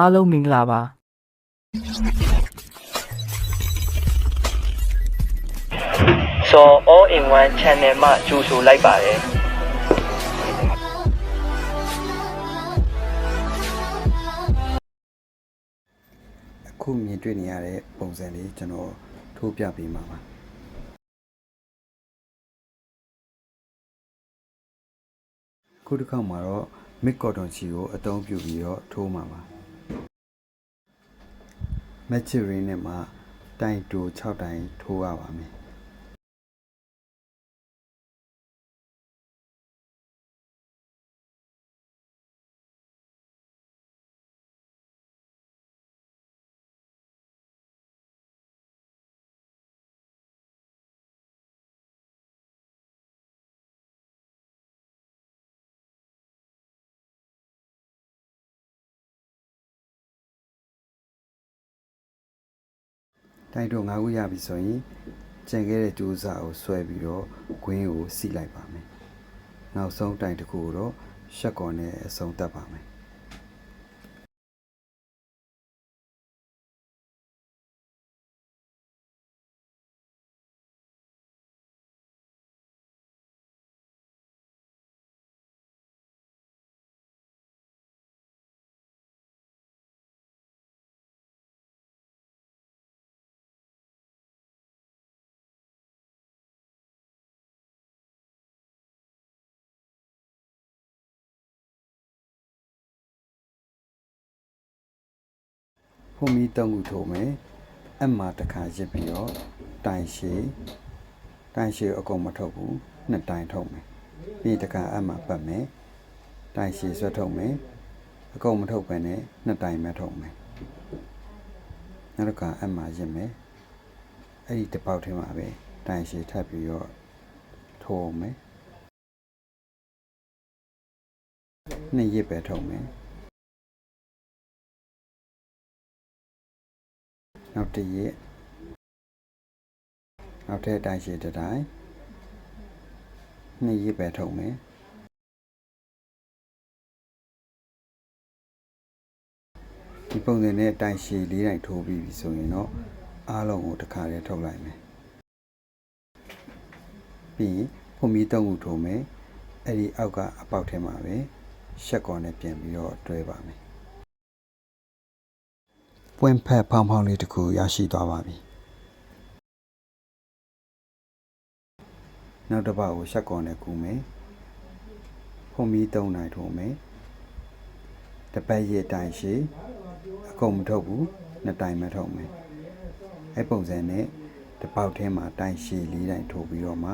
အားလုံးမင်္ဂလာပါစော all in one channel မှကြိုဆိုလိုက်ပါတယ်အခုမြင်တွေ့နေရတဲ့ပုံစံလေးကျွန်တော်ထိုးပြပေးမှာပါခုတစ်ခေါက်မှာတော့ mid cotton ချီကိုအသုံးပြုပြီးတော့ထိုးမှာပါ match ring နဲ့မှာတိုင်တူ6တိုင်ထိုးရပါမယ် တိုင်တူ9ခုရပြီဆိုရင်ကြံခဲ့တဲ့ကြိုးစားကိုဆွဲပြီးတော့ခွင်းကိုစီလိုက်ပါမယ်နောက်ဆုံးတိုင်တစ်ခုကိုတော့ရှက်ကော်နဲ့အဆုံးသတ်ပါမယ် ဖုန်မီတုံးခုထိုးမယ်အက်မှာတစ်ခါရစ်ပြီးတော့တိုင်ရှည်တိုင်ရှည်အကုန်မထုတ်ဘူးနှစ်တိုင်ထုတ်မယ်ပြီးတစ်ခါအက်မှာပတ်မယ်တိုင်ရှည်ဆွဲထုတ်မယ်အကုန်မထုတ်ဘဲနဲ့နှစ်တိုင်ပဲထုတ်မယ်နောက်တစ်ခါအက်မှာရစ်မယ်အဲ့ဒီတစ်ပေါက်ထဲမှာပဲတိုင်ရှည်ထပ်ပြီးတော့ထိုးမယ်နှစ်ရစ်ပဲထုတ်မယ် နောက်တစ်ရက်နောက်ထပ်တိုင်းရှည်တစ်တိုင်းနှစ်ရက်ပဲထုတ်မယ်ဒီပုံစံနဲ့တိုင်းရှည်လေးတိုင်းထိုးပြီးပြီဆိုရင်တော့အားလုံးကိုတစ်ခါတည်းထုတ်လိုက်မယ်ပြီးရင်ဖုန်မီတုံးခုထိုးမယ်အဲ့ဒီအောက်ကအပေါက်ထဲမှာပဲရှက်ကော်နဲ့ပြန်ပြီးတော့တွဲပါမယ် ပွင့်ဖက်ဖောင်းဖောင်းလေးတစ်ခုရရှိသွားပါပြီနောက်တစ်ပတ်ကိုရှက်ကော်နဲ့ကူမယ်ဖုန်မီ၃နိုင်ထိုးမယ်တပတ်ရဲ့တိုင်ရှိအကုန်မထုတ်ဘူးနှစ်တိုင်မထုတ်မယ်အဲ့ပုံစံနဲ့တစ်ပေါက်ထဲမှာတိုင်ရှိလေးတိုင်ထိုးပြီးတော့မှ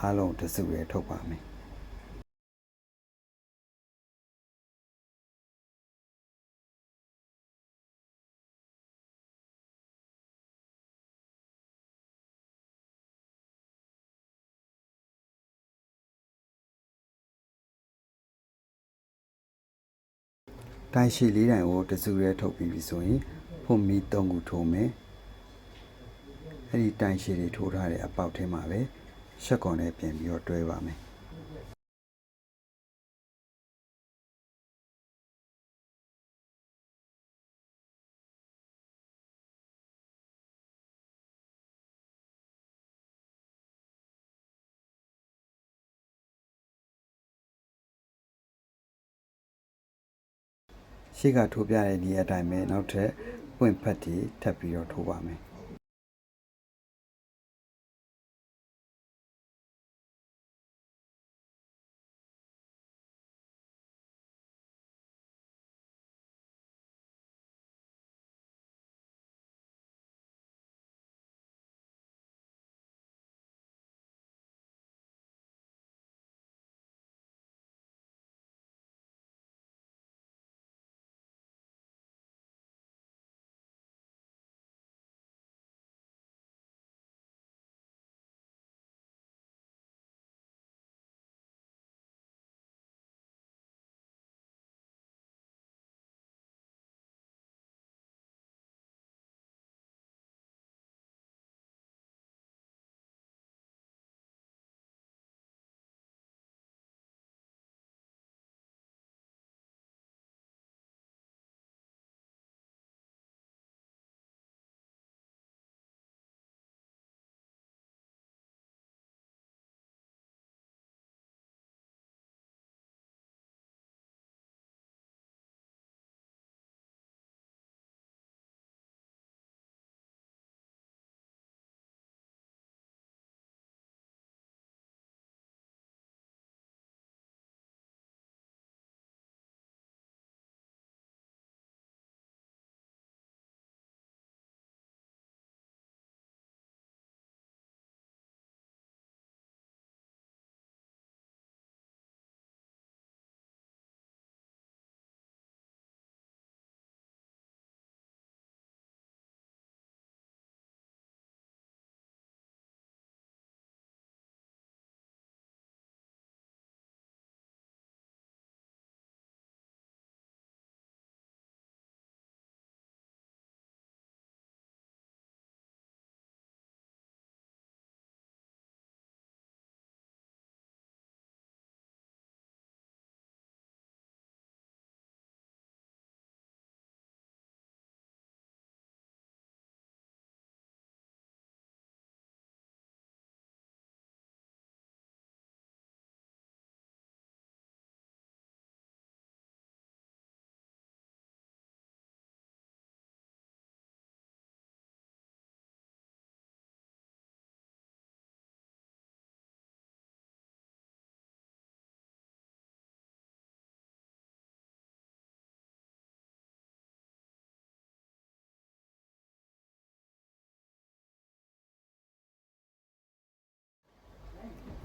အားလုံးတစ်စုရဲထုတ်ပါမယ် တိုင်ရှိလေးတိုင်ကိုတစ်စုရဲထုတ်ပြီးပြီဆိုရင်ဖုန်မီ၃ခုထိုးမယ်အဲ့ဒီတိုင်ရှိတွေထိုးထားတဲ့အပေါက်ထဲမှာပဲရှက်ကော်နဲ့ပြန်ပြီးတော့တွဲပါမယ် ရှေ့ကထိုးပြတဲ့ဒီအတိုင်းပဲနောက်ထပ်ပွင့်ဖက်တီထပ်ပြီးတော့ထိုးပါမယ်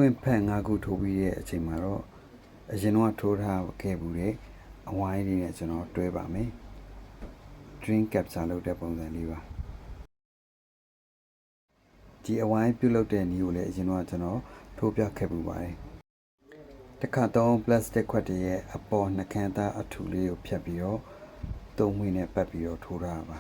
ဖွင့်ဖက်၅ခုထိုးပြီးတဲ့အချိန်မှာတော့အရင်တော့ထိုးထားခဲ့ဘူးတဲ့အဝိုင်းလေးနဲ့ကျွန်တော်တွဲပါမယ် drink capture လုပ်တဲ့ပုံစံလေးပါဒီအဝိုင်းပြုတ်လုပ်တဲ့နည်းကိုလည်းအရင်တော့ကျွန်တော်ထိုးပြခဲ့ပူပါတယ်တစ်ခါတော့ plastic ခွက်တည်းရဲ့အပေါ်နှခမ်းသားအထူလေးကိုဖြတ်ပြီးတော့သုံးမွေးနဲ့ပတ်ပြီးတော့ထိုးထားတာပါ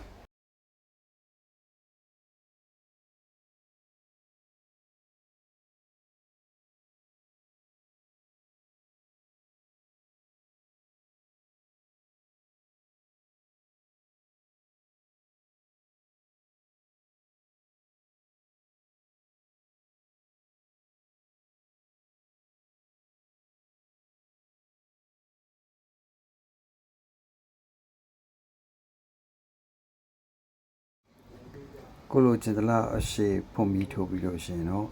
ကိုလိုချင်သလားအရှိဖုန်ပြီးထိုးပြီးလို့ရှိရင်တော့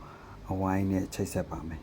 အဝိုင်းနဲ့ချိတ်ဆက်ပါမယ်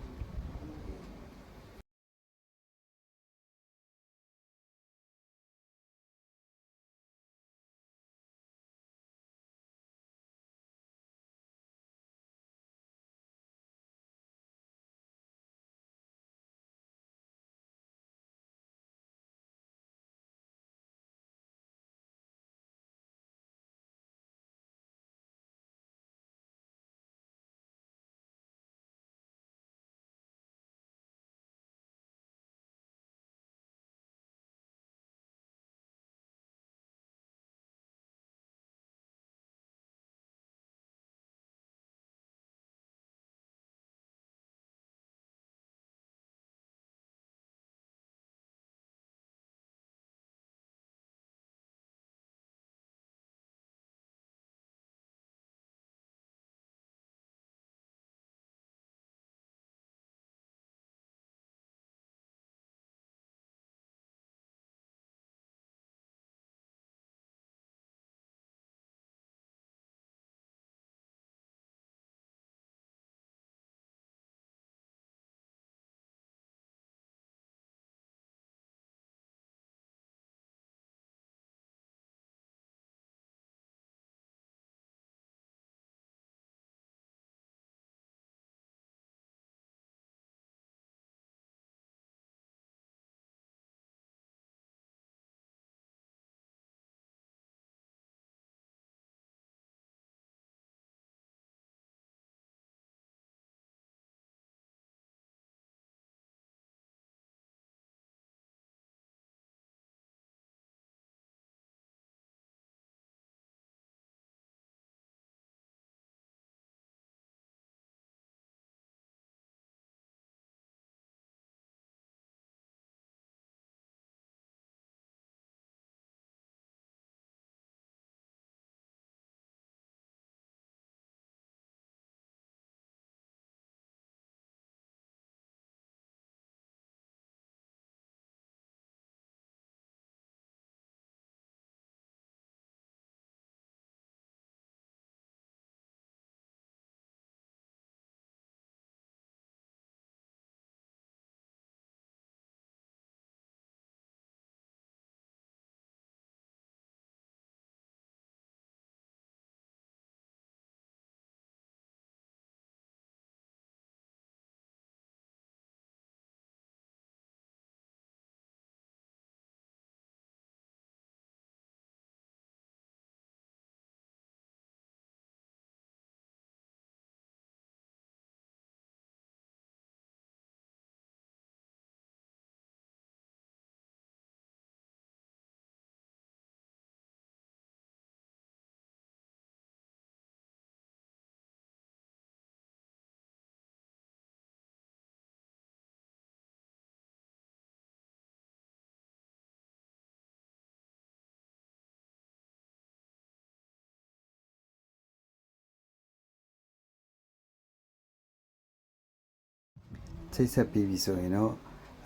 ချိတ်ဆက်ပြီးပြီဆိုရင်တော့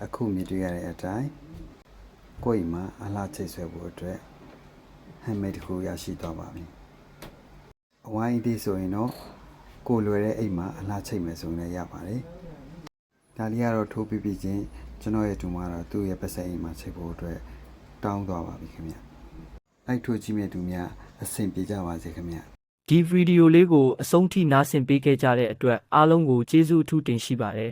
အခုမြင်တွေ့ရတဲ့အတိုင်းကိုယ်မှာအလားချိတ်ဆွဲဖို့အတွက်ဟမ်မိတ်တစ်ခုရရှိသွားပါပြီအဝိုင်းဒီဆိုရင်တော့ကိုယ်လွယ်တဲ့အိမ်မှာအလားချိတ်မယ်ဆိုရင်လည်းရပါတယ်ဒါလေးကတော့ထိုးပြီးပြီးချင်းကျွန်တော်ရဲ့တူမကတော့သူ့ရဲ့ပတ်စပ်အိမ်မှာချိတ်ဖို့အတွက်တောင်းသွားပါပြီခင်ဗျလိုက်ထိုးကြည့်မဲ့သူများအဆင်ပြေကြပါစေခင်ဗျဒီဗီဒီယိုလေးကိုအဆုံးထိနားဆင်ပေးခဲ့ကြတဲ့အတွက်အားလုံးကိုကျေးဇူးအထူးတင်ရှိပါတယ်